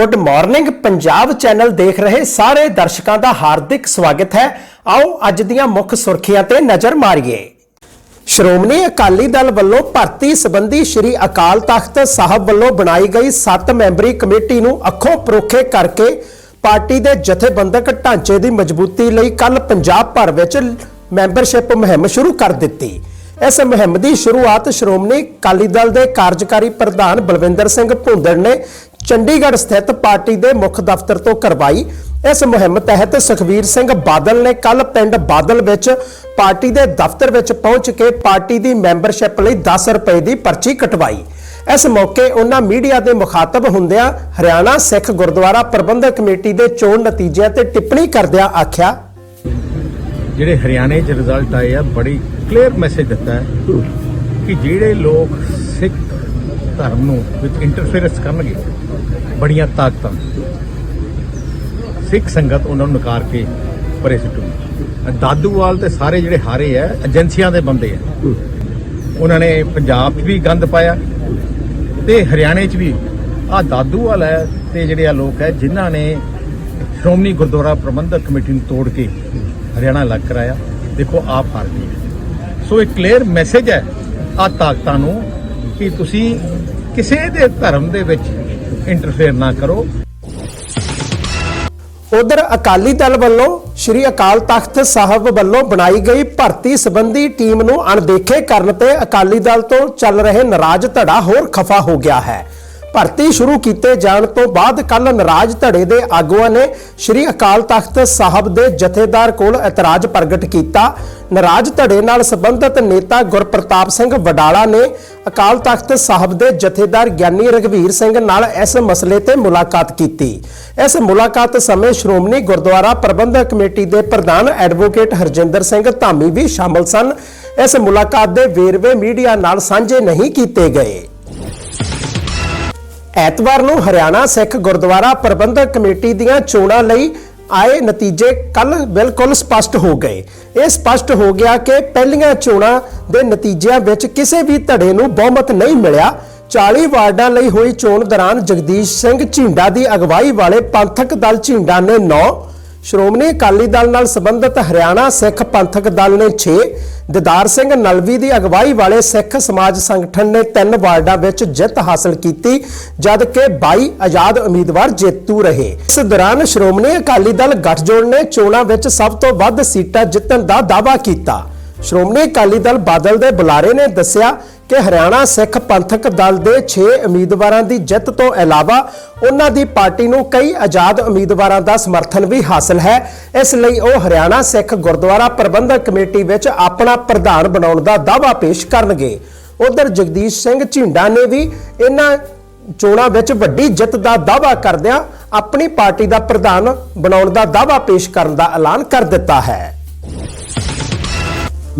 Good morning Punjab channel ਦੇਖ ਰਹੇ ਸਾਰੇ ਦਰਸ਼ਕਾਂ ਦਾ ਹਾਰਦਿਕ ਸਵਾਗਤ ਹੈ। ਆਓ ਅੱਜ ਦੀਆਂ ਮੁੱਖ ਸੁਰਖੀਆਂ ਤੇ ਨਜ਼ਰ ਮਾਰੀਏ। ਸ਼੍ਰੋਮਣੀ ਅਕਾਲੀ ਦਲ ਵੱਲੋਂ ਭਰਤੀ ਸੰਬੰਧੀ ਸ੍ਰੀ ਅਕਾਲ ਤਖਤ ਸਾਹਿਬ ਵੱਲੋਂ ਬਣਾਈ ਗਈ 7 ਮੈਂਬਰੀ ਕਮੇਟੀ ਨੂੰ ਅੱਖੋਂ ਪਰੋਖੇ ਕਰਕੇ ਪਾਰਟੀ ਦੇ ਜਥੇਬੰਦਕ ਢਾਂਚੇ ਦੀ ਮਜ਼ਬੂਤੀ ਲਈ ਕੱਲ ਪੰਜਾਬ ਭਰ ਵਿੱਚ ਮੈਂਬਰਸ਼ਿਪ ਮੁਹਿੰਮ ਸ਼ੁਰੂ ਕਰ ਦਿੱਤੀ। ਇਸ ਮੁਹਿੰਮ ਦੀ ਸ਼ੁਰੂਆਤ ਸ਼੍ਰੋਮਣੀ ਅਕਾਲੀ ਦਲ ਦੇ ਕਾਰਜਕਾਰੀ ਪ੍ਰਧਾਨ ਬਲਵਿੰਦਰ ਸਿੰਘ ਭੁੰਦੜ ਨੇ ਚੰਡੀਗੜ੍ਹ ਸਥਿਤ ਪਾਰਟੀ ਦੇ ਮੁੱਖ ਦਫ਼ਤਰ ਤੋਂ ਕਰਵਾਈ। ਇਸ ਮੁਹਿੰਮ ਤਹਿਤ ਸੁਖਵੀਰ ਸਿੰਘ ਬਾਦਲ ਨੇ ਕੱਲ ਪਿੰਡ ਬਾਦਲ ਵਿੱਚ ਪਾਰਟੀ ਦੇ ਦਫ਼ਤਰ ਵਿੱਚ ਪਹੁੰਚ ਕੇ ਪਾਰਟੀ ਦੀ ਮੈਂਬਰਸ਼ਿਪ ਲਈ 10 ਰੁਪਏ ਦੀ ਪਰਚੀ ਕਟਵਾਈ। ਇਸ ਮੌਕੇ ਉਹਨਾਂ ਮੀਡੀਆ ਦੇ ਮੁਖਾਤਬ ਹੁੰਦਿਆਂ ਹਰਿਆਣਾ ਸਿੱਖ ਗੁਰਦੁਆਰਾ ਪ੍ਰਬੰਧਕ ਕਮੇਟੀ ਦੇ ਚੋਣ ਨਤੀਜਿਆਂ ਤੇ ਟਿੱਪਣੀ ਕਰਦਿਆਂ ਆਖਿਆ, ਜਿਹੜੇ ਹਰਿਆਣੇ 'ਚ ਰਿਜ਼ਲਟ ਆਏ ਆ, ਬੜੀ ਕਲੀਅਰ ਮੈਸੇਜ ਦਿੱਤਾ ਹੈ ਕਿ ਜਿਹੜੇ ਲੋਕ ਸਿੱਖ ਧਰਮ ਨੂੰ ਵਿੱਚ ਇੰਟਰਫੇਰੈਂਸ ਕਰਨਗੇ ਬੜੀਆਂ ਤਾਕਤਾਂ। ਸਿੱਖ ਸੰਗਤ ਉਹਨਾਂ ਨੂੰ ਨਕਾਰ ਕੇ ਪਰੇ ਸੁੱਟੂ। ਦਾਦੂਵਾਲ ਤੇ ਸਾਰੇ ਜਿਹੜੇ ਹਾਰੇ ਆ, ਏਜੰਸੀਆਂ ਦੇ ਬੰਦੇ ਆ। ਉਹਨਾਂ ਨੇ ਪੰਜਾਬ 'ਚ ਵੀ ਗੰਦ ਪਾਇਆ ਤੇ ਹਰਿਆਣੇ 'ਚ ਵੀ। ਆ ਦਾਦੂਵਾਲ ਹੈ ਤੇ ਜਿਹੜੇ ਆ ਲੋਕ ਹੈ, ਜਿਨ੍ਹਾਂ ਨੇ ਸ਼੍ਰੋਮਣੀ ਗੁਰਦੁਆਰਾ ਪ੍ਰਬੰਧਕ ਕਮੇਟੀ ਨੂੰ ਤੋੜ ਕੇ ਹਰਿਆਣਾ ਅਲੱਗ ਕਰਾਇਆ। ਦੇਖੋ, ਆਪ ਹਾਰ ਗਏ। ਸੋ ਇੱਕ ਕਲੀਅਰ ਮੈਸੇਜ ਹੈ ਆ ਤਾਕਤਾਂ ਨੂੰ ਕਿ ਤੁਸੀਂ ਕਿਸੇ ਦੇ ਧਰਮ ਦੇ ਵਿੱਚ ਇੰਟਰਫੇਅਰ ਨਾ ਕਰੋ। ਉਧਰ ਅਕਾਲੀ ਦਲ ਵੱਲੋਂ ਸ੍ਰੀ ਅਕਾਲ ਤਖਤ ਸਾਹਿਬ ਵੱਲੋਂ ਬਣਾਈ ਗਈ ਭਰਤੀ ਸੰਬੰਧੀ ਟੀਮ ਨੂੰ ਅਣਦੇਖੇ ਕਰਨ ਤੇ ਅਕਾਲੀ ਦਲ ਤੋਂ ਚੱਲ ਰਹੇ ਨਾਰਾਜ਼ ਧੜਾ ਹੋਰ ਖਫਾ ਹੋ ਗਿਆ ਹੈ। ਭਰਤੀ ਸ਼ੁਰੂ ਕੀਤੇ ਜਾਣ ਤੋਂ ਬਾਅਦ ਕੱਲ ਨਰਾਜ਼ ਧੜੇ ਦੇ ਆਗੂਆਂ ਨੇ ਸ੍ਰੀ ਅਕਾਲ ਤਖਤ ਸਾਹਿਬ ਦੇ ਜਥੇਦਾਰ ਕੋਲ ਇਤਰਾਜ਼ ਪ੍ਰਗਟ ਕੀਤਾ। ਨਰਾਜ਼ ਧੜੇ ਨਾਲ ਸੰਬੰਧਿਤ ਨੇਤਾ ਗੁਰਪ੍ਰਤਾਪ ਸਿੰਘ ਵਡਾਲਾ ਨੇ ਅਕਾਲ ਤਖਤ ਸਾਹਿਬ ਦੇ ਜਥੇਦਾਰ ਗਿਆਨੀ ਰਗਵੀਰ ਸਿੰਘ ਨਾਲ ਇਸ ਮਸਲੇ ਤੇ ਮੁਲਾਕਾਤ ਕੀਤੀ। ਇਸ ਮੁਲਾਕਾਤ ਸਮੇਂ ਸ਼੍ਰੋਮਣੀ ਗੁਰਦੁਆਰਾ ਪ੍ਰਬੰਧਕ ਕਮੇਟੀ ਦੇ ਪ੍ਰਧਾਨ ਐਡਵੋਕੇਟ ਹਰਜਿੰਦਰ ਸਿੰਘ ਧਾਮੀ ਵੀ ਸ਼ਾਮਲ ਸਨ। ਇਸ ਮੁਲਾਕਾਤ ਦੇ ਵੇਰਵੇ ਮੀਡੀਆ ਨਾਲ ਸਾਂਝੇ ਨਹੀਂ ਕੀਤੇ ਗਏ। ਐਤਵਾਰ ਨੂੰ ਹਰਿਆਣਾ ਸਿੱਖ ਗੁਰਦੁਆਰਾ ਪ੍ਰਬੰਧਕ ਕਮੇਟੀ ਦੀਆਂ ਚੋਣਾਂ ਲਈ ਆਏ ਨਤੀਜੇ ਕੱਲ ਬਿਲਕੁਲ ਸਪਸ਼ਟ ਹੋ ਗਏ। ਇਹ ਸਪਸ਼ਟ ਹੋ ਗਿਆ ਕਿ ਪਹਿਲੀਆਂ ਚੋਣਾਂ ਦੇ ਨਤੀਜਿਆਂ ਵਿੱਚ ਕਿਸੇ ਵੀ ਧੜੇ ਨੂੰ ਬਹੁਮਤ ਨਹੀਂ ਮਿਲਿਆ। 40 ਵਾਰਡਾਂ ਲਈ ਹੋਈ ਚੋਣ ਦੌਰਾਨ ਜਗਦੀਸ਼ ਸਿੰਘ ਝਿੰਡਾ ਦੀ ਅਗਵਾਈ ਵਾਲੇ ਪੰਥਕ ਦਲ ਝਿੰਡਾ ਨੇ 9 ਸ਼੍ਰੋਮਣੀ ਅਕਾਲੀ ਦਲ ਨਾਲ ਸੰਬੰਧਿਤ ਹਰਿਆਣਾ ਸਿੱਖ ਪੰਥਕ ਦਲ ਨੇ 6 ਦਿਦਾਰ ਸਿੰਘ ਨਲਵੀ ਦੀ ਅਗਵਾਈ ਵਾਲੇ ਸਿੱਖ ਸਮਾਜ ਸੰਗਠਨ ਨੇ 3 ਵਾਰਡਾਂ ਵਿੱਚ ਜਿੱਤ ਹਾਸਲ ਕੀਤੀ ਜਦ ਕਿ 22 ਆਜ਼ਾਦ ਉਮੀਦਵਾਰ ਜੇਤੂ ਰਹੇ। ਇਸ ਦੌਰਾਨ ਸ਼੍ਰੋਮਣੀ ਅਕਾਲੀ ਦਲ ਗੱਠਜੋੜ ਨੇ ਚੋਣਾਂ ਵਿੱਚ ਸਭ ਤੋਂ ਵੱਧ ਸੀਟਾਂ ਜਿੱਤਣ ਦਾ ਦਾਅਵਾ ਕੀਤਾ। ਸ਼੍ਰੋਮਣੀ ਅਕਾਲੀ ਦਲ ਬਾਦਲ ਦੇ ਬੁਲਾਰੇ ਨੇ ਦੱਸਿਆ ਕਿ ਹਰਿਆਣਾ ਸਿੱਖ ਪੰਥਕ ਦਲ ਦੇ 6 ਉਮੀਦਵਾਰਾਂ ਦੀ ਜਿੱਤ ਤੋਂ ਇਲਾਵਾ ਉਹਨਾਂ ਦੀ ਪਾਰਟੀ ਨੂੰ ਕਈ ਆਜ਼ਾਦ ਉਮੀਦਵਾਰਾਂ ਦਾ ਸਮਰਥਨ ਵੀ ਹਾਸਲ ਹੈ। ਇਸ ਲਈ ਉਹ ਹਰਿਆਣਾ ਸਿੱਖ ਗੁਰਦੁਆਰਾ ਪ੍ਰਬੰਧਕ ਕਮੇਟੀ ਵਿੱਚ ਆਪਣਾ ਪ੍ਰਧਾਨ ਬਣਾਉਣ ਦਾ ਦਾਅਵਾ ਪੇਸ਼ ਕਰਨਗੇ। ਉਧਰ ਜਗਦੀਸ਼ ਸਿੰਘ ਝਿੰਡਾ ਨੇ ਵੀ ਇਹਨਾਂ ਚੋਣਾਂ ਵਿੱਚ ਵੱਡੀ ਜਿੱਤ ਦਾ ਦਾਅਵਾ ਕਰਦਿਆਂ ਆਪਣੀ ਪਾਰਟੀ ਦਾ ਪ੍ਰਧਾਨ ਬਣਾਉਣ ਦਾ ਦਾਅਵਾ ਪੇਸ਼ ਕਰਨ ਦਾ ਐਲਾਨ ਕਰ ਦਿੱਤਾ ਹੈ।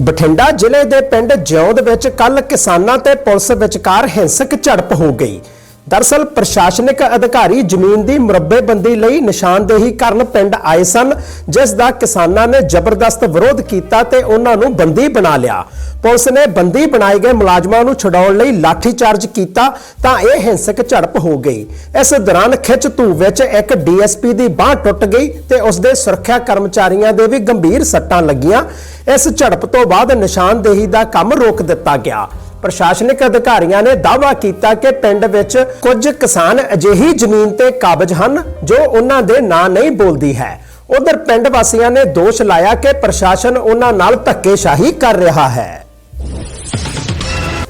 ਬਠਿੰਡਾ ਜ਼ਿਲ੍ਹੇ ਦੇ ਪਿੰਡ ਜਿਉਂਦ ਵਿੱਚ ਕੱਲ ਕਿਸਾਨਾਂ ਤੇ ਪੁਲਿਸ ਵਿਚਕਾਰ ਹਿੰਸਕ ਝੜਪ ਹੋ ਗਈ। ਦਰਸਲ ਪ੍ਰਸ਼ਾਸਨਿਕ ਅਧਿਕਾਰੀ ਜ਼ਮੀਨ ਦੀ ਮੁਰੱਬੇਬੰਦੀ ਲਈ ਨਿਸ਼ਾਨਦੇਹੀ ਕਰਨ ਪਿੰਡ ਆਏ ਸਨ, ਜਿਸ ਦਾ ਕਿਸਾਨਾਂ ਨੇ ਜ਼ਬਰਦਸਤ ਵਿਰੋਧ ਕੀਤਾ ਤੇ ਉਹਨਾਂ ਨੂੰ ਬੰਦੀ ਬਣਾ ਲਿਆ। ਪੁਲਿਸ ਨੇ ਬੰਦੀ ਬਣਾਏ ਗਏ ਮੁਲਾਜ਼ਮਾਂ ਨੂੰ ਛਡਾਉਣ ਲਈ ਲਾਠੀਚਾਰਜ ਕੀਤਾ ਤਾਂ ਇਹ ਹਿੰਸਕ ਝੜਪ ਹੋ ਗਈ। ਇਸ ਦੌਰਾਨ ਖਿੱਚ ਧੂ ਵਿੱਚ ਇੱਕ ਡੀਐਸਪੀ ਦੀ ਬਾਹ ਟੁੱਟ ਗਈ ਤੇ ਉਸ ਦੇ ਸੁਰੱਖਿਆ ਕਰਮਚਾਰੀਆਂ ਦੇ ਵੀ ਗੰਭੀਰ ਸੱਟਾਂ ਲੱਗੀਆਂ। ਇਸ ਝੜਪ ਤੋਂ ਬਾਅਦ ਨਿਸ਼ਾਨਦੇਹੀ ਦਾ ਕੰਮ ਰੋਕ ਦਿੱਤਾ ਗਿਆ। ਪ੍ਰਸ਼ਾਸਨਿਕ ਅਧਿਕਾਰੀਆਂ ਨੇ ਦਾਅਵਾ ਕੀਤਾ ਕਿ ਪਿੰਡ ਵਿੱਚ ਕੁਝ ਕਿਸਾਨ ਅਜਿਹੀ ਜ਼ਮੀਨ ਤੇ ਕਾਬਜ ਹਨ ਜੋ ਉਹਨਾਂ ਦੇ ਨਾਂ ਨਹੀਂ ਬੋਲਦੀ ਹੈ। ਉਧਰ ਪਿੰਡ ਵਾਸੀਆਂ ਨੇ ਦੋਸ਼ ਲਾਇਆ ਕਿ ਪ੍ਰਸ਼ਾਸਨ ਉਹਨਾਂ ਨਾਲ ਧੱਕੇਸ਼ਾਹੀ ਕਰ ਰਿਹਾ ਹੈ।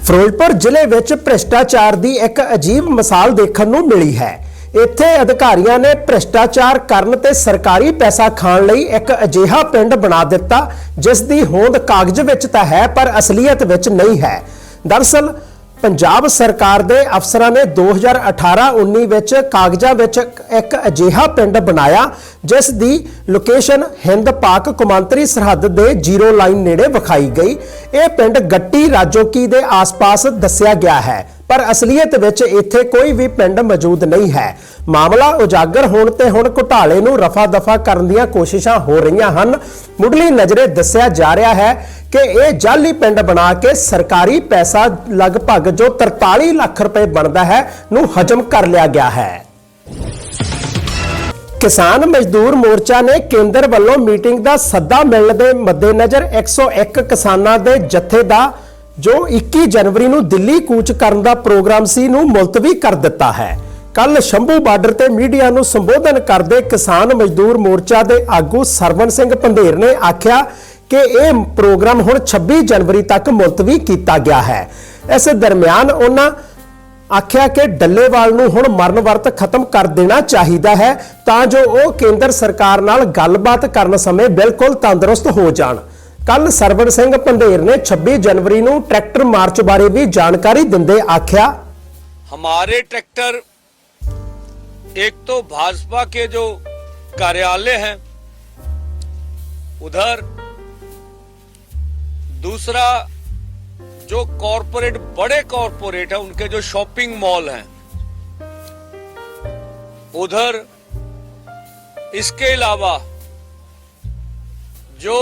ਫਿਰੋਜ਼ਪੁਰ ਜ਼ਿਲ੍ਹੇ ਵਿੱਚ ਭ੍ਰਿਸ਼ਟਾਚਾਰ ਦੀ ਇੱਕ ਅਜੀਬ ਮਿਸਾਲ ਦੇਖਣ ਨੂੰ ਮਿਲੀ ਹੈ। ਇੱਥੇ ਅਧਿਕਾਰੀਆਂ ਨੇ ਭ੍ਰਿਸ਼ਟਾਚਾਰ ਕਰਨ ਤੇ ਸਰਕਾਰੀ ਪੈਸਾ ਖਾਣ ਲਈ ਇੱਕ ਅਜਿਹਾ ਪਿੰਡ ਬਣਾ ਦਿੱਤਾ, ਜਿਸ ਦੀ ਹੋਂਦ ਕਾਗਜ਼ ਵਿੱਚ ਤਾਂ ਹੈ, ਪਰ ਅਸਲੀਅਤ ਵਿੱਚ ਨਹੀਂ ਹੈ। ਦਰਸਲ, ਪੰਜਾਬ ਸਰਕਾਰ ਦੇ ਅਫਸਰਾਂ ਨੇ 2018-19 ਵਿੱਚ ਕਾਗਜ਼ਾਂ ਵਿੱਚ ਇੱਕ ਅਜਿਹਾ ਪਿੰਡ ਬਣਾਇਆ, ਜਿਸ ਦੀ ਲੋਕੇਸ਼ਨ ਹਿੰਦ ਪਾਕ ਕੌਮਾਂਤਰੀ ਸਰਹੱਦ ਦੇ ਜ਼ੀਰੋ ਲਾਈਨ ਨੇੜੇ ਵਿਖਾਈ ਗਈ। ਇਹ ਪਿੰਡ ਗੱਟੀ ਰਾਜੋਕੀ ਦੇ ਆਸ-ਪਾਸ ਦੱਸਿਆ ਗਿਆ ਹੈ। ਪਰ ਅਸਲੀਅਤ ਵਿੱਚ ਇੱਥੇ ਕੋਈ ਵੀ ਪਿੰਡ ਮੌਜੂਦ ਨਹੀਂ ਹੈ। ਮਾਮਲਾ ਉਜਾਗਰ ਹੋਣ ਤੇ ਹੁਣ ਘੁਟਾਲੇ ਨੂੰ ਰਫਾ-ਦਫਾ ਕਰਨ ਦੀਆਂ ਕੋਸ਼ਿਸ਼ਾਂ ਹੋ ਰਹੀਆਂ ਹਨ। ਮੁੱਢਲੀ ਨਜ਼ਰੇ ਦੱਸਿਆ ਜਾ ਰਿਹਾ ਹੈ ਕਿ ਇਹ ਜਾਲੀ ਪਿੰਡ ਬਣਾ ਕੇ ਸਰਕਾਰੀ ਪੈਸਾ ਲਗਭਗ ਜੋ 43 ਲੱਖ ਰੁਪਏ ਬਣਦਾ ਹੈ, ਨੂੰ ਹਜਮ ਕਰ ਲਿਆ ਗਿਆ ਹੈ। ਕਿਸਾਨ ਮਜ਼ਦੂਰ ਮੋਰਚਾ ਨੇ ਕੇਂਦਰ ਵੱਲੋਂ ਮੀਟਿੰਗ ਦਾ ਸੱਦਾ ਮਿਲਣ ਦੇ ਮੱਦੇਨਜ਼ਰ 101 ਕਿਸਾਨਾਂ ਦੇ ਜਥੇ ਦਾ ਜੋ 21 ਜਨਵਰੀ ਨੂੰ ਦਿੱਲੀ ਕੂਚ ਕਰਨ ਦਾ ਪ੍ਰੋਗਰਾਮ ਸੀ ਨੂੰ ਮੁਲਤਵੀ ਕਰ ਦਿੱਤਾ ਹੈ। ਕੱਲ ਸ਼ੰਭੂ ਬਾਰਡਰ ਤੇ ਮੀਡੀਆ ਨੂੰ ਸੰਬੋਧਨ ਕਰਦੇ ਕਿਸਾਨ ਮਜ਼ਦੂਰ ਮੋਰਚਾ ਦੇ ਆਗੂ ਸਰਵਨ ਸਿੰਘ ਪੰਧੇਰ ਨੇ ਆਖਿਆ ਕਿ ਇਹ ਪ੍ਰੋਗਰਾਮ ਹੁਣ 26 ਜਨਵਰੀ ਤੱਕ ਮੁਲਤਵੀ ਕੀਤਾ ਗਿਆ ਹੈ। ਇਸ ਦਰਮਿਆਨ ਉਹਨਾਂ ਆਖਿਆ ਕਿ ਡੱਲੇਵਾਲ ਨੂੰ ਹੁਣ ਮਰਨ ਵਰਤ ਖਤਮ ਕਰ ਦੇਣਾ ਚਾਹੀਦਾ ਹੈ ਤਾਂ ਜੋ ਉਹ ਕੇਂਦਰ ਸਰਕਾਰ ਨਾਲ ਗੱਲਬਾਤ ਕਰਨ ਸਮੇਂ ਬਿਲਕੁਲ ਤੰਦਰੁਸਤ ਹੋ ਜਾਣ। ਕੱਲ ਸਰਵਣ ਸਿੰਘ ਪੰਧੇਰ ਨੇ 26 ਜਨਵਰੀ ਨੂੰ ਟਰੈਕਟਰ ਮਾਰਚ ਬਾਰੇ ਵੀ ਜਾਣਕਾਰੀ ਦਿੰਦੇ ਆਖਿਆ हमारे ट्रैक्टर एक तो भाजपा के जो कार्यालय हैं उधर दूसरा जो कॉरपोरेट बड़े कॉरपोरेट है उनके जो शॉपिंग मॉल हैं उधर इसके अलावा जो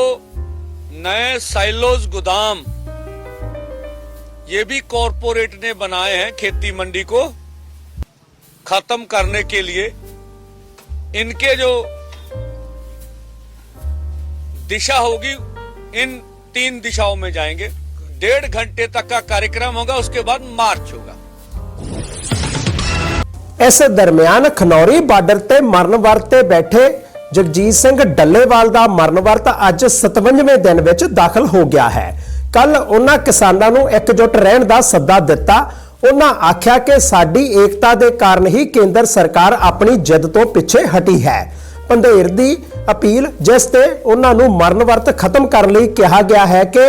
नए साइलोज गोदाम। ये भी कॉरपोरेट ने बनाए हैं खेती मंडी को खत्म करने के लिए। इनके जो दिशा होगी, इन तीन दिशाओं में जाएँगे। डेढ़ घंटे तक का कार्यक्रम होगा, उसके बाद मार्च होगा। ऐसे दरमियान खनौरी बॉर्डर ते मरण वरते बैठे ਜਗਜੀਤ ਸਿੰਘ ਡੱਲੇਵਾਲ ਦਾ ਮਰਨ ਵਰਤ ਅੱਜ 57ਵੇਂ ਦਿਨ ਵਿੱਚ ਦਾਖਲ ਹੋ ਗਿਆ ਹੈ। ਕੱਲ ਉਹਨਾਂ ਕਿਸਾਨਾਂ ਨੂੰ ਇਕਜੁੱਟ ਰਹਿਣ ਦਾ ਸੱਦਾ ਦਿੱਤਾ। ਉਹਨਾਂ ਆਖਿਆ ਕਿ ਸਾਡੀ ਏਕਤਾ ਦੇ ਕਾਰਨ ਹੀ ਕੇਂਦਰ ਸਰਕਾਰ ਆਪਣੀ ਜਿੱਦ ਤੋਂ ਪਿੱਛੇ ਹਟੀ ਹੈ। ਪੰਧੇਰ ਦੀ ਅਪੀਲ, ਜਿਸ ਤੇ ਉਹਨਾਂ ਨੂੰ ਮਰਨ ਵਰਤ ਖਤਮ ਕਰਨ ਲਈ ਕਿਹਾ ਗਿਆ ਹੈ ਕਿ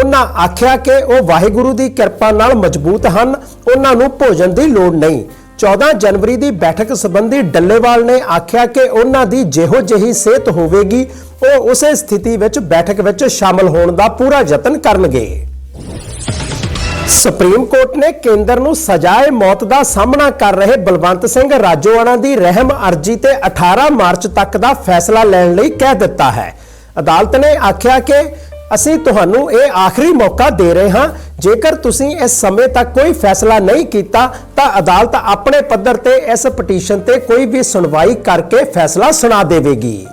ਉਹਨਾਂ ਆਖਿਆ ਕਿ ਉਹ ਵਾਹਿਗੁਰੂ ਦੀ ਕਿਰਪਾ ਨਾਲ ਮਜ਼ਬੂਤ ਹਨ। ਉਹਨਾਂ ਨੂੰ ਭੋਜਨ ਦੀ ਲੋੜ ਨਹੀਂ। 14 ਜਨਵਰੀ ਦੀ ਬੈਠਕ ਸੰਬੰਧੀ ਡੱਲੇਵਾਲ ਨੇ ਆਖਿਆ ਕਿ ਉਹਨਾਂ ਦੀ ਜਿਹੋ ਜਿਹੀ ਸਿਹਤ ਹੋਵੇਗੀ, ਉਹ ਉਸੇ ਸਥਿਤੀ ਵਿੱਚ ਬੈਠਕ ਵਿੱਚ ਸ਼ਾਮਲ ਹੋਣ ਦਾ ਪੂਰਾ ਯਤਨ ਕਰਨਗੇ। ਸੁਪਰੀਮ ਕੋਰਟ ਨੇ ਕੇਂਦਰ ਨੂੰ ਸਜ਼ਾਏ ਮੌਤ ਦਾ ਸਾਹਮਣਾ ਕਰ ਰਹੇ ਬਲਵੰਤ ਸਿੰਘ ਰਾਜੋਆਣਾ ਦੀ ਰਹਿਮ ਅਰਜ਼ੀ ਤੇ 18 ਮਾਰਚ ਤੱਕ ਦਾ ਫੈਸਲਾ ਲੈਣ ਲਈ ਕਹਿ ਦਿੱਤਾ ਹੈ। ਅਦਾਲਤ ਨੇ ਆਖਿਆ ਕਿ ਅਸੀਂ ਤੁਹਾਨੂੰ ਇਹ ਆਖਰੀ ਮੌਕਾ ਦੇ ਰਹੇ ਹਾਂ। ਜੇਕਰ ਤੁਸੀਂ ਇਸ ਸਮੇਂ ਤੱਕ ਕੋਈ ਫੈਸਲਾ ਨਹੀਂ ਕੀਤਾ, ਤਾਂ ਅਦਾਲਤ ਆਪਣੇ ਪੱਧਰ ਤੇ ਇਸ ਪਟੀਸ਼ਨ ਤੇ ਕੋਈ ਵੀ ਸੁਣਵਾਈ ਕਰਕੇ ਫੈਸਲਾ ਸੁਣਾ ਦੇਵੇਗੀ।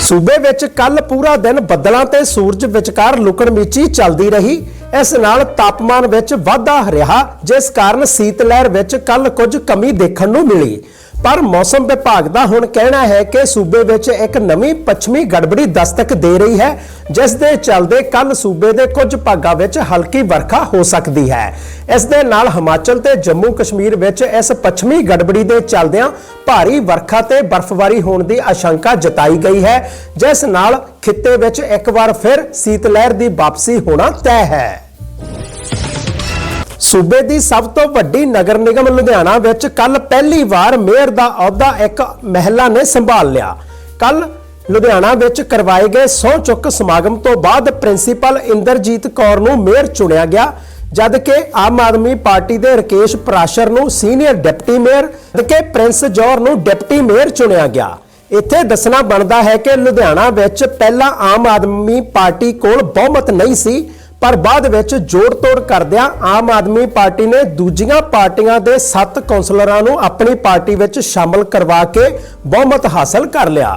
ਸੂਬੇ ਵਿੱਚ ਕੱਲ ਪੂਰਾ ਦਿਨ ਬੱਦਲਾਂ ਤੇ ਸੂਰਜ ਵਿਚਕਾਰ ਲੁਕਣ ਮੀਚੀ ਚੱਲਦੀ ਰਹੀ। ਇਸ ਨਾਲ ਤਾਪਮਾਨ ਵਿੱਚ ਵਾਧਾ ਰਿਹਾ, ਜਿਸ ਕਾਰਨ ਸੀਤ ਲਹਿਰ ਵਿੱਚ ਕੱਲ ਕੁਝ ਕਮੀ ਦੇਖਣ ਨੂੰ ਮਿਲੀ। ਪਰ ਮੌਸਮ ਵਿਭਾਗ ਦਾ ਹੁਣ ਕਹਿਣਾ ਹੈ ਕਿ ਸੂਬੇ ਵਿੱਚ ਇੱਕ ਨਵੀਂ ਪੱਛਮੀ ਗੜਬੜੀ ਦਸਤਕ ਦੇ ਰਹੀ ਹੈ, ਜਿਸ ਦੇ ਚੱਲਦੇ ਕੱਲ ਸੂਬੇ ਦੇ ਕੁਝ ਭਾਗਾਂ ਵਿੱਚ ਹਲਕੀ ਵਰਖਾ ਹੋ ਸਕਦੀ ਹੈ। ਇਸ ਦੇ ਨਾਲ ਹਿਮਾਚਲ ਤੇ ਜੰਮੂ ਕਸ਼ਮੀਰ ਵਿੱਚ ਇਸ ਪੱਛਮੀ ਗੜਬੜੀ ਦੇ ਚੱਲਦਿਆਂ ਭਾਰੀ ਵਰਖਾ ਤੇ ਬਰਫ਼ਬਾਰੀ ਹੋਣ ਦੀ ਆਸ਼ੰਕਾ ਜਤਾਈ ਗਈ ਹੈ, ਜਿਸ ਨਾਲ ਖਿੱਤੇ ਵਿੱਚ ਇੱਕ ਵਾਰ ਫਿਰ ਸੀਤ ਲਹਿਰ ਦੀ ਵਾਪਸੀ ਹੋਣਾ ਤੈਅ ਹੈ। ਸੂਬੇ ਦੀ ਸਭ ਤੋਂ ਵੱਡੀ ਨਗਰ ਨਿਗਮ ਲੁਧਿਆਣਾ ਵਿੱਚ ਕੱਲ ਪਹਿਲੀ ਵਾਰ ਮੇਅਰ ਦਾ ਅਹੁਦਾ ਇੱਕ ਮਹਿਲਾ ਨੇ ਸੰਭਾਲ ਲਿਆ। ਕੱਲ ਲੁਧਿਆਣਾ ਵਿੱਚ ਕਰਵਾਏ ਗਏ ਸਹੁੰ ਚੁੱਕ ਸਮਾਗਮ ਤੋਂ ਬਾਅਦ ਪ੍ਰਿੰਸੀਪਲ ਇੰਦਰਜੀਤ ਕੌਰ ਨੂੰ ਮੇਅਰ ਚੁਣਿਆ ਗਿਆ ਜਦ ਕਿ ਆਮ ਆਦਮੀ ਪਾਰਟੀ ਦੇ ਰਕੇਸ਼ ਪ੍ਰਾਸ਼ਰ ਨੂੰ ਸੀਨੀਅਰ ਡਿਪਟੀ ਮੇਅਰ ਤੇ ਪ੍ਰਿੰਸ ਜੌਰ ਨੂੰ ਡਿਪਟੀ ਮੇਅਰ ਚੁਣਿਆ ਗਿਆ। ਇੱਥੇ ਦੱਸਣਾ ਬਣਦਾ ਹੈ ਕਿ ਲੁਧਿਆਣਾ ਵਿੱਚ ਪਹਿਲਾਂ ਆਮ ਆਦਮੀ ਪਾਰਟੀ ਕੋਲ ਬਹੁਮਤ ਨਹੀਂ ਸੀ ਪਰ ਬਾਅਦ ਵਿੱਚ ਜੋੜ ਤੋੜ ਕਰਦਿਆਂ ਆਮ ਆਦਮੀ ਪਾਰਟੀ ਨੇ ਦੂਜੀਆਂ ਪਾਰਟੀਆਂ ਦੇ 7 ਕੌਂਸਲਰਾਂ ਨੂੰ ਆਪਣੀ ਪਾਰਟੀ ਵਿੱਚ ਸ਼ਾਮਲ ਕਰਵਾ ਕੇ ਬਹੁਮਤ ਹਾਸਲ ਕਰ ਲਿਆ।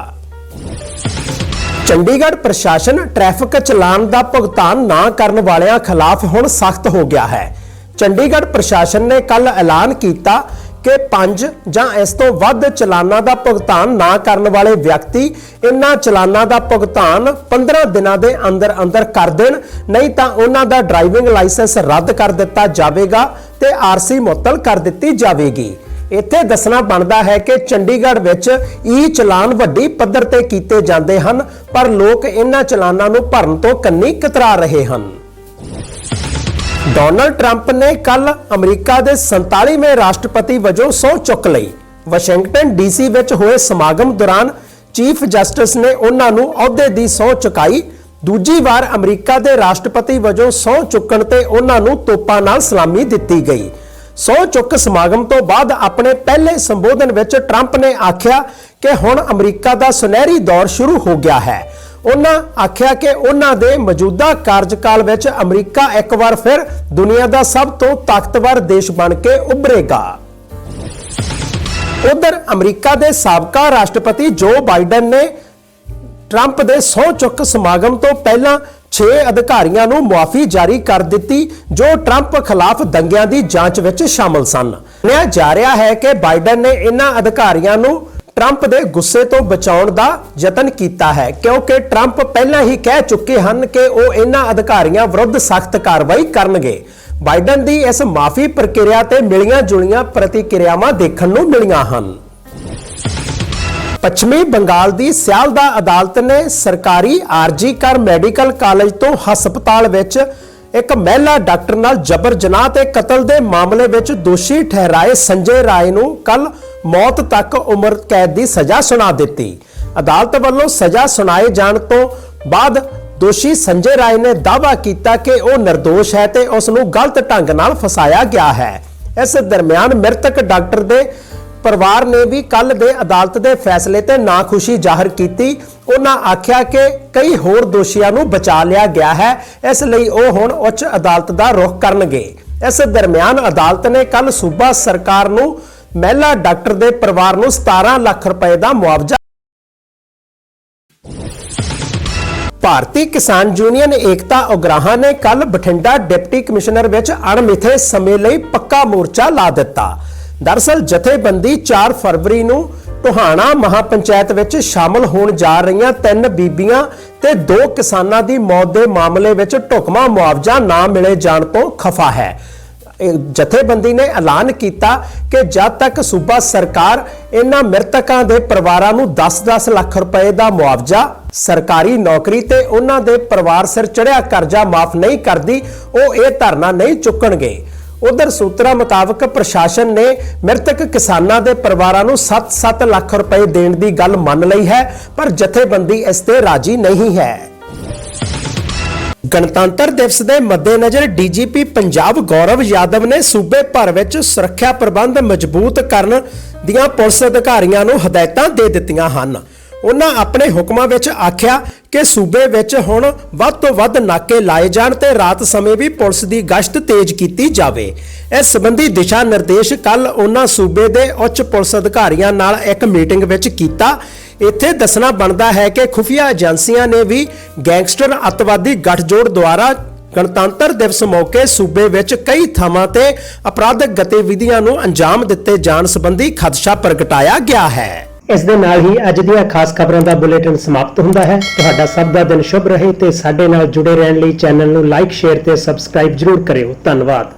ਚੰਡੀਗੜ੍ਹ ਪ੍ਰਸ਼ਾਸਨ ਟ੍ਰੈਫਿਕ ਚਲਾਨ ਦਾ ਭੁਗਤਾਨ ਨਾ ਕਰਨ ਵਾਲਿਆਂ ਖਿਲਾਫ ਹੁਣ ਸਖਤ ਹੋ ਗਿਆ ਹੈ। ਚੰਡੀਗੜ੍ਹ ਪ੍ਰਸ਼ਾਸਨ ਨੇ ਕੱਲ ਐਲਾਨ ਕੀਤਾ ਕਿ 5 ਜਾਂ ਇਸ ਤੋਂ ਵੱਧ ਚਲਾਨਾਂ ਦਾ ਭੁਗਤਾਨ ਨਾ ਕਰਨ ਵਾਲੇ ਵਿਅਕਤੀ ਇਨ੍ਹਾਂ ਚਲਾਨਾਂ ਦਾ ਭੁਗਤਾਨ 15 ਦਿਨਾਂ ਦੇ ਅੰਦਰ ਅੰਦਰ ਕਰ ਦੇਣ, ਨਹੀਂ ਤਾਂ ਉਹਨਾਂ ਦਾ ਡਰਾਈਵਿੰਗ ਲਾਇਸੈਂਸ ਰੱਦ ਕਰ ਦਿੱਤਾ ਜਾਵੇਗਾ ਤੇ ਆਰਸੀ ਮੁਅੱਤਲ ਕਰ ਦਿੱਤੀ ਜਾਵੇਗੀ। ਇੱਥੇ ਦੱਸਣਾ ਬਣਦਾ ਹੈ ਕਿ ਚੰਡੀਗੜ੍ਹ ਵਿੱਚ ਈ ਚਲਾਨ ਵੱਡੀ ਪੱਧਰ ਤੇ ਕੀਤੇ ਜਾਂਦੇ ਹਨ, ਪਰ ਲੋਕ ਇਹਨਾਂ ਚਲਾਨਾਂ ਨੂੰ ਭਰਨ ਤੋਂ ਕੰਨੀ ਕਤਰਾ ਰਹੇ ਹਨ। ਡੋਨਲਡ ਟਰੰਪ ਨੇ ਕੱਲ ਅਮਰੀਕਾ ਦੇ 47ਵੇਂ ਰਾਸ਼ਟਰਪਤੀ ਵਜੋਂ ਸਹੁੰ ਚੁੱਕ ਲਈ। ਵਾਸ਼ਿੰਗਟਨ ਡੀਸੀ ਵਿੱਚ ਹੋਏ ਸਮਾਗਮ ਦੌਰਾਨ ਚੀਫ ਜਸਟਿਸ ਨੇ ਉਹਨਾਂ ਨੂੰ ਅਹੁਦੇ ਦੀ ਸਹੁੰ ਚੁਕਾਈ। ਦੂਜੀ ਵਾਰ ਅਮਰੀਕਾ ਦੇ ਰਾਸ਼ਟਰਪਤੀ ਵਜੋਂ ਸਹੁੰ ਚੁੱਕਣ ਤੇ ਉਹਨਾਂ ਨੂੰ ਤੋਪਾਂ ਨਾਲ ਸਲਾਮੀ ਦਿੱਤੀ ਗਈ। ਸਹੁੰ ਚੁੱਕ ਸਮਾਗਮ ਤੋਂ ਬਾਅਦ ਆਪਣੇ ਪਹਿਲੇ ਸੰਬੋਧਨ ਵਿੱਚ ਟਰੰਪ ਨੇ ਆਖਿਆ ਕਿ ਹੁਣ ਅਮਰੀਕਾ ਦਾ ਸੁਨਹਿਰੀ ਦੌਰ ਸ਼ੁਰੂ ਹੋ ਗਿਆ ਹੈ। ਉਹਨਾਂ ਆਖਿਆ ਕਿ ਉਹਨਾਂ ਦੇ ਮੌਜੂਦਾ ਕਾਰਜਕਾਲ ਵਿੱਚ ਅਮਰੀਕਾ ਇੱਕ ਵਾਰ ਫਿਰ ਦੁਨੀਆ ਦਾ ਸਭ ਤੋਂ ਤਾਕਤਵਰ ਦੇਸ਼ ਬਣ ਕੇ ਉੱਭਰੇਗਾ। ਉਧਰ ਅਮਰੀਕਾ ਦੇ ਸਾਬਕਾ ਰਾਸ਼ਟਰਪਤੀ ਜੋ ਬਾਈਡਨ ਨੇ ਟਰੰਪ ਦੇ ਸਹੁੰ ਚੁੱਕ ਸਮਾਗਮ ਤੋਂ ਪਹਿਲਾਂ 6 ਅਧਿਕਾਰੀਆਂ ਨੂੰ ਮੁਆਫੀ ਜਾਰੀ ਕਰ ਦਿੱਤੀ, ਜੋ ਟਰੰਪ ਖਿਲਾਫ ਦੰਗਿਆਂ ਦੀ ਜਾਂਚ ਵਿੱਚ ਸ਼ਾਮਲ ਸਨ। ਮੰਨਿਆ ਜਾ ਰਿਹਾ ਹੈ ਕਿ ਬਾਈਡਨ ਨੇ ਇਹਨਾਂ ਅਧਿਕਾਰੀਆਂ ਨੂੰ ਟਰੰਪ ਦੇ ਗੁੱਸੇ ਤੋਂ ਬਚਾਉਣ ਦਾ ਯਤਨ ਕੀਤਾ ਹੈ, ਕਿਉਂਕਿ ਟਰੰਪ ਪਹਿਲਾਂ ਹੀ ਕਹਿ ਚੁੱਕੇ ਹਨ ਕਿ ਉਹ ਇਹਨਾਂ ਅਧਿਕਾਰੀਆਂ ਵਿਰੁੱਧ ਸਖਤ ਕਾਰਵਾਈ ਕਰਨਗੇ। ਬਾਈਡਨ ਦੀ ਇਸ ਮਾਫੀ ਪ੍ਰਕਿਰਿਆ ਤੇ ਮਿਲੀਆਂ ਜੁਲੀਆਂ ਪ੍ਰਤੀਕਿਰਿਆਵਾਂ ਦੇਖਣ ਨੂੰ ਮਿਲੀਆਂ ਹਨ। ਪੱਛਮੀ ਬੰਗਾਲ ਦੀ ਸਿਆਲਦਾ ਅਦਾਲਤ ਨੇ ਸਰਕਾਰੀ ਆਰਜੀ ਕਰ ਮੈਡੀਕਲ ਕਾਲਜ ਤੋਂ ਹਸਪਤਾਲ ਵਿੱਚ ਇੱਕ ਮਹਿਲਾ ਡਾਕਟਰ ਨਾਲ ਜਬਰ ਜਨਾਹ ਤੇ ਕਤਲ ਦੇ ਮਾਮਲੇ ਵਿੱਚ ਦੋਸ਼ੀ ਠਹਿਰਾਏ ਸੰਜੇ ਰਾਏ ਨੂੰ ਕੱਲ ਮੌਤ ਤੱਕ ਉਮਰ ਕੈਦ ਦੀ ਸਜ਼ਾ ਸੁਣਾ ਦਿੱਤੀ। ਅਦਾਲਤ ਵੱਲੋਂ ਸਜ਼ਾ ਸੁਣਾਏ ਜਾਣ ਤੋਂ ਬਾਅਦ ਦੋਸ਼ੀ ਸੰਜੇ ਰਾਏ ਨੇ ਦਾਅਵਾ ਕੀਤਾ ਕਿ ਉਹ નિર્ਦੋਸ਼ ਹੈ ਤੇ ਉਸ ਨੂੰ ਗਲਤ ਢੰਗ ਨਾਲ ਫਸਾਇਆ ਗਿਆ ਹੈ। ਇਸ ਦਰਮਿਆਨ ਮ੍ਰਿਤਕ ਡਾਕਟਰ ਦੇ ਪਰਿਵਾਰ ਨੇ ਵੀ ਕੱਲ ਦੇ ਅਦਾਲਤ ਦੇ ਫੈਸਲੇ ਤੇ ਨਾਖੁਸ਼ੀ ਜ਼ਾਹਰ ਕੀਤੀ। ਉਹਨਾਂ ਆਖਿਆ ਕਿ ਕਈ ਹੋਰ ਦੋਸ਼ੀਆਂ ਨੂੰ ਬਚਾ ਲਿਆ ਗਿਆ ਹੈ, ਇਸ ਲਈ ਉਹ ਹੁਣ ਉੱਚ ਅਦਾਲਤ ਦਾ ਰੁਖ ਕਰਨਗੇ। ਇਸ ਦਰਮਿਆਨ ਅਦਾਲਤ ਨੇ ਕੱਲ ਸੂਬਾ ਸਰਕਾਰ ਨੂੰ ਮਹਿਲਾ ਡਾਕਟਰ ਦੇ ਪਰਿਵਾਰ ਨੂੰ 17 ਲੱਖ ਰੁਪਏ ਦਾ ਮੁਆਵਜ਼ਾ। ਭਾਰਤੀ ਕਿਸਾਨ ਯੂਨੀਅਨ ਏਕਤਾ ਉਗਰਾਹਾਂ ਨੇ ਕੱਲ ਬਠਿੰਡਾ ਡਿਪਟੀ ਕਮਿਸ਼ਨਰ ਵਿੱਚ ਅਣਮਿੱਥੇ ਸਮੇਂ ਲਈ ਪੱਕਾ ਮੋਰਚਾ ਲਾ ਦਿੱਤਾ। ਦਰਸਲ ਜਥੇਬੰਦੀ 4 ਫਰਵਰੀ ਨੂੰ ਟੋਹਾਣਾ ਮਹਾਪੰਚਾਇਤ ਵਿੱਚ ਸ਼ਾਮਲ ਹੋਣ ਜਾ ਰਹੀਆਂ ਤਿੰਨ ਬੀਬੀਆਂ ਤੇ ਦੋ ਕਿਸਾਨਾਂ ਦੀ ਮੌਤ ਦੇ ਮਾਮਲੇ ਵਿੱਚ ਢੁਕਮਾ ਮੁਆਵਜ਼ਾ ਨਾ ਮਿਲੇ ਜਾਣ ਤੋਂ ਖਫਾ ਹੈ। ਜਥੇਬੰਦੀ ਨੇ ਐਲਾਨ ਕੀਤਾ ਕਿ ਜਦ ਤੱਕ ਸੂਬਾ ਸਰਕਾਰ ਇਹਨਾਂ ਮ੍ਰਿਤਕਾਂ ਦੇ ਪਰਿਵਾਰਾਂ ਨੂੰ 10-10 ਲੱਖ ਰੁਪਏ ਦਾ ਮੁਆਵਜ਼ਾ ਸਰਕਾਰੀ ਨੌਕਰੀ ਤੇ ਉਹਨਾਂ ਦੇ ਪਰਿਵਾਰ ਸਿਰ ਚੜਿਆ ਕਰਜ਼ਾ ਮਾਫ ਨਹੀਂ ਕਰਦੀ, ਉਹ ਇਹ ਧਰਨਾ ਨਹੀਂ ਚੁੱਕਣਗੇ। ਉਧਰ ਸੂਤਰਾਂ ਮੁਤਾਬਕ ਪ੍ਰਸ਼ਾਸਨ ਨੇ ਮ੍ਰਿਤਕ ਕਿਸਾਨਾਂ ਦੇ ਪਰਿਵਾਰਾਂ ਨੂੰ 7-7 ਲੱਖ ਰੁਪਏ ਦੇਣ ਦੀ ਗੱਲ ਮੰਨ ਲਈ ਹੈ, ਪਰ ਜਥੇਬੰਦੀ ਇਸ ਤੇ ਰਾਜੀ ਨਹੀਂ ਹੈ। ਗਣਤੰਤਰ ਦਿਵਸ ਦੇ ਮੱਦੇਨਜ਼ਰ ਡੀਜੀਪੀ ਪੰਜਾਬ ਗੌਰਵ ਯਾਦਵ ਨੇ ਸੂਬੇ ਭਰ ਵਿੱਚ ਸੁਰੱਖਿਆ ਪ੍ਰਬੰਧ ਮਜ਼ਬੂਤ ਕਰਨ ਦੀਆਂ ਪੁਲਿਸ ਅਧਿਕਾਰੀਆਂ ਨੂੰ ਹਦਾਇਤਾਂ ਦੇ ਦਿੱਤੀਆਂ ਹਨ। ਉਹਨਾਂ ਆਪਣੇ ਹੁਕਮਾਂ ਵਿੱਚ ਆਖਿਆ ਕਿ ਸੂਬੇ ਵਿੱਚ ਹੁਣ ਵੱਧ ਤੋਂ ਵੱਧ ਨਾਕੇ ਲਾਏ ਜਾਣ ਤੇ ਰਾਤ ਸਮੇਂ ਵੀ ਪੁਲਿਸ ਦੀ ਗਸ਼ਤ ਤੇਜ਼ ਕੀਤੀ ਜਾਵੇ। ਇਸ ਸੰਬੰਧੀ ਦਿਸ਼ਾ ਨਿਰਦੇਸ਼ ਕੱਲ ਉਹਨਾਂ ਸੂਬੇ ਦੇ ਉੱਚ ਪੁਲਿਸ ਅਧਿਕਾਰੀਆਂ ਨਾਲ ਇੱਕ ਮੀਟਿੰਗ ਵਿੱਚ ਕੀਤਾ ਇੱਥੇ ਦੱਸਣਾ ਬਣਦਾ ਹੈ ਕਿ ਖੁਫੀਆ ਏਜੰਸੀਆਂ ਨੇ ਵੀ ਗੈਂਗਸਟਰ ਅੱਤਵਾਦੀ ਗੱਠਜੋੜ ਦੁਆਰਾ ਗਣਤੰਤਰ ਦਿਵਸ ਮੌਕੇ ਸੂਬੇ ਵਿੱਚ ਕਈ ਥਾਵਾਂ ਤੇ ਅਪਰਾਧਕ ਗਤੀਵਿਧੀਆਂ ਨੂੰ ਅੰਜਾਮ ਦਿੱਤੇ ਜਾਣ ਸੰਬੰਧੀ ਖਦਸ਼ਾ ਪ੍ਰਗਟਾਇਆ ਗਿਆ ਹੈ। ਇਸ ਦੇ ਨਾਲ ਹੀ ਅੱਜ ਦੀਆਂ ਖਾਸ ਖਬਰਾਂ ਦਾ ਬੁਲੇਟਿਨ ਸਮਾਪਤ ਹੁੰਦਾ ਹੈ। ਤੁਹਾਡਾ ਸਭ ਦਾ ਦਿਨ ਸ਼ੁਭ ਰਹੇ ਤੇ ਸਾਡੇ ਨਾਲ ਜੁੜੇ ਰਹਿਣ ਲਈ ਚੈਨਲ ਨੂੰ ਲਾਈਕ, ਸ਼ੇਅਰ ਤੇ ਸਬਸਕ੍ਰਾਈਬ ਜਰੂਰ ਕਰਿਓ। ਧੰਨਵਾਦ।